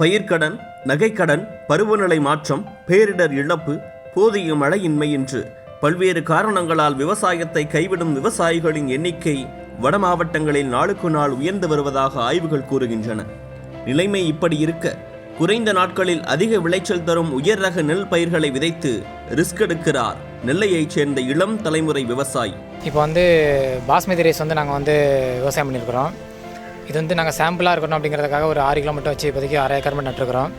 பயிர்க்கடன் நகைக்கடன் பருவநிலை மாற்றம் பேரிடர் இழப்பு போதிய மழையின்மை என்று பல்வேறு காரணங்களால் விவசாயத்தை கைவிடும் விவசாயிகளின் எண்ணிக்கை வட மாவட்டங்களில் நாளுக்கு நாள் உயர்ந்து வருவதாக ஆய்வுகள் கூறுகின்றன. நிலைமை இப்படி இருக்க குறைந்த நாட்களில் அதிக விளைச்சல் தரும் உயர் ரக நெல் பயிர்களை விதைத்து ரிஸ்க் எடுக்கிறார் நெல்லையைச் சேர்ந்த இளம் தலைமுறை விவசாயி. இப்போ வந்து பாஸ்மதி ரைஸ் வந்து நாங்கள் வந்து விவசாயம் பண்ணியிருக்கிறோம். இது வந்து நாங்கள் சாம்பிளாக இருக்கணும் அப்படிங்கிறதுக்காக ஒரு ஆறு கிலோ மட்டும் வச்சு இப்போதைக்கு அரை ஏக்கர் மட்டும் நட்டுருக்கிறோம்.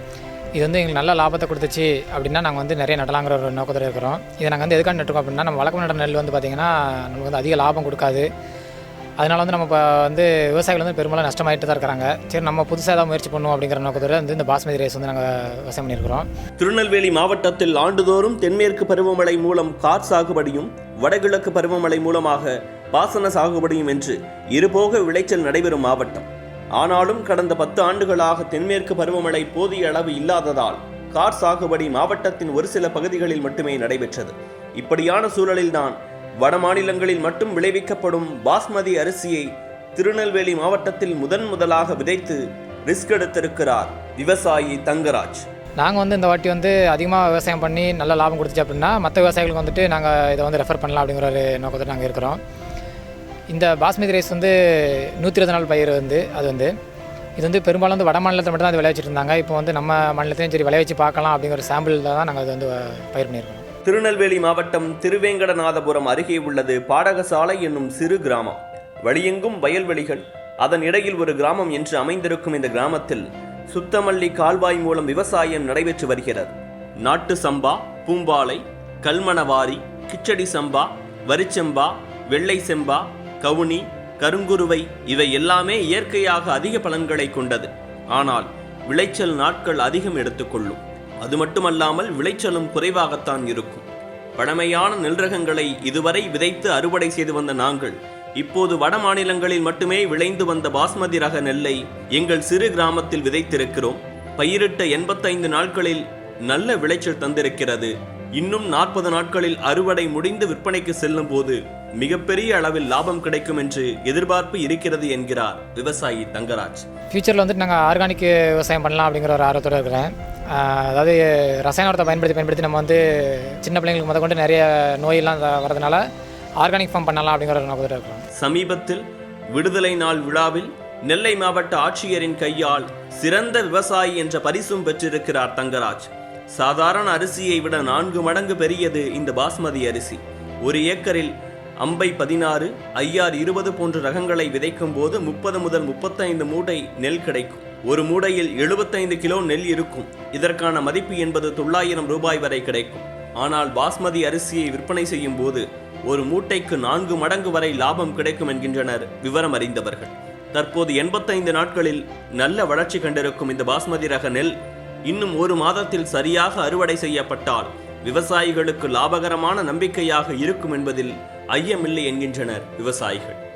இது வந்து எங்களுக்கு நல்ல லாபத்தை கொடுத்துச்சு அப்படின்னா நாங்கள் வந்து நிறைய நடலாங்கிற ஒரு நோக்கத்தில் இருக்கிறோம். இதை நாங்கள் வந்து எதுக்காக நட்டுருக்கோம் அப்படின்னா நம்ம வழக்கம் நட நெல் வந்து பார்த்திங்கன்னா நமக்கு வந்து அதிக லாபம் கொடுக்காது. அதனால் வந்து நம்ம இப்போ வந்து விவசாயிகள் வந்து பெரும்பாலும் நஷ்டமாயிட்டு தான் இருக்கிறாங்க. சரி நம்ம புதுசாக ஏதாவது முயற்சி பண்ணுவோம் அப்படிங்கிற நோக்கத்தில் வந்து இந்த பாஸ்மதி ரைஸ் வந்து நாங்கள் விவசாயம் பண்ணியிருக்கிறோம். திருநெல்வேலி மாவட்டத்தில் ஆண்டுதோறும் தென்மேற்கு பருவமழை மூலம் கார் சாகுபடியும் வடகிழக்கு பருவமழை மூலமாக பாசன சாகுபடியும் என்று இருபோக விளைச்சல் நடைபெறும் மாவட்டம். ஆனாலும் கடந்த பத்து ஆண்டுகளாக தென்மேற்கு பருவமழை போதிய அளவு இல்லாததால் கார் சாகுபடி மாவட்டத்தின் ஒரு சில பகுதிகளில் மட்டுமே நடைபெற்றது. இப்படியான சூழலில்தான் வட மாநிலங்களில் மட்டும் விளைவிக்கப்படும் பாஸ்மதி அரிசியை திருநெல்வேலி மாவட்டத்தில் முதன் முதலாக விதைத்து ரிஸ்க் எடுத்திருக்கிறார் விவசாயி தங்கராஜ். நாங்கள் வந்து இந்த வாட்டி வந்து அதிகமாக விவசாயம் பண்ணி நல்ல லாபம் கொடுத்துச்சு அப்படின்னா மற்ற விவசாயிகளுக்கு வந்துட்டு நாங்கள் இதை வந்து ரெஃபர் பண்ணலாம் அப்படிங்கிற ஒரு நோக்கத்தில் நாங்கள் இருக்கிறோம். இந்த பாஸ்மதி ரைஸ் வந்து நூற்றி இருபது நாள் பயிர் வந்து அது வந்து. இது வந்து பெரும்பாலும் வந்து வட மாநிலத்தில் மட்டும் தான் அது விளைவிச்சிட்டு இருந்தாங்க இப்போ வந்து நம்ம மாநிலத்திலையும் சரி விளைவிச்சு பார்க்கலாம் அப்படிங்கிற சாம்பிள் தான் நாங்கள் அது வந்து பயிர் பண்ணியிருக்கோம். திருநெல்வேலி மாவட்டம் திருவேங்கடநாதபுரம் அருகே உள்ளது பாடகசாலை என்னும் சிறு கிராமம். வழியெங்கும் வயல்வெளிகள். அதன் இடையில் ஒரு கிராமம் என்று அமைந்திருக்கும் இந்த கிராமத்தில் சுத்தமல்லி கால்வாய் மூலம் விவசாயம் நடைபெற்று வருகிறது. நாட்டு சம்பா பூம்பாலை கல்மணவாரி கிச்சடி சம்பா வரிச்சம்பா வெள்ளை செம்பா கவுனி கருங்குருவை இவை எல்லாமே இயற்கையாக அதிக பலன்களை கொண்டது. ஆனால் விளைச்சல் நாட்கள் அதிகம் எடுத்துக்கொள்ளும் அது மட்டுமல்லாமல் விளைச்சலும் குறைவாகத்தான் இருக்கும். பழமையான நெல் ரகங்களை இதுவரை விதைத்து அறுவடை செய்து வந்த நாங்கள் இப்போது வட மாநிலங்களில் மட்டுமே விளைந்து வந்த பாஸ்மதி ரக நெல்லை எங்கள் சிறு கிராமத்தில் விதைத்திருக்கிறோம். பயிரிட்ட எண்பத்தைந்து நாட்களில் நல்ல விளைச்சல் தந்திருக்கிறது. இன்னும் நாற்பது நாட்களில் அறுவடை முடிந்து விற்பனைக்கு செல்லும் போது மிகப்பெரிய அளவில் லாபம் கிடைக்கும் என்று எதிர்பார்ப்பு இருக்கிறது என்கிறார் விவசாயி தங்கராஜ். ஃப்யூச்சரில் வந்துட்டு நாங்கள் ஆர்கானிக் விவசாயம் பண்ணலாம் அப்படிங்கிற ஒரு ஆர்வத்தோடு இருக்கிறேன். அதாவது ரசாயன உரத்தை பயன்படுத்தி பயன்படுத்தி நம்ம வந்து சின்ன பிள்ளைங்களுக்கு முத கொண்டு நிறைய நோயெல்லாம் வரதுனால ஆர்கானிக் ஃபார்ம் பண்ணலாம் அப்படிங்கிற ஒரு நோக்கத்தோடு இருக்கிறோம். சமீபத்தில் விடுதலை நாள் விழாவில் நெல்லை மாவட்ட ஆட்சியரின் கையால் சிறந்த விவசாயி என்ற பரிசும் பெற்றிருக்கிறார் தங்கராஜ். சாதாரண அரிசியை விட நான்கு மடங்கு பெரியது இந்த பாஸ்மதி அரிசி. ஒரு ஏக்கரில் அம்பை பதினாறு ஐயார் இருபது போன்ற ரகங்களை விதைக்கும் போது முப்பது முதல் முப்பத்தைந்து மூட்டை நெல் கிடைக்கும். ஒரு மூடையில் எழுபத்தைந்து கிலோ நெல் இருக்கும். இதற்கான மதிப்பு என்பது தொள்ளாயிரம் ரூபாய் வரை கிடைக்கும். ஆனால் பாஸ்மதி அரிசியை விற்பனை செய்யும் போது ஒரு மூட்டைக்கு நான்கு மடங்கு வரை லாபம் கிடைக்கும் என்கின்றனர் விவரம் அறிந்தவர்கள். தற்போது எண்பத்தைந்து நாட்களில் நல்ல வளர்ச்சி கண்டிருக்கும் இந்த பாஸ்மதி ரக நெல் இன்னும் ஒரு மாதத்தில் சரியாக அறுவடை செய்யப்பட்டால் விவசாயிகளுக்கு லாபகரமான நம்பிக்கையாக இருக்கும் என்பதில் ஐயமில்லை என்கின்றனர் விவசாயிகள்.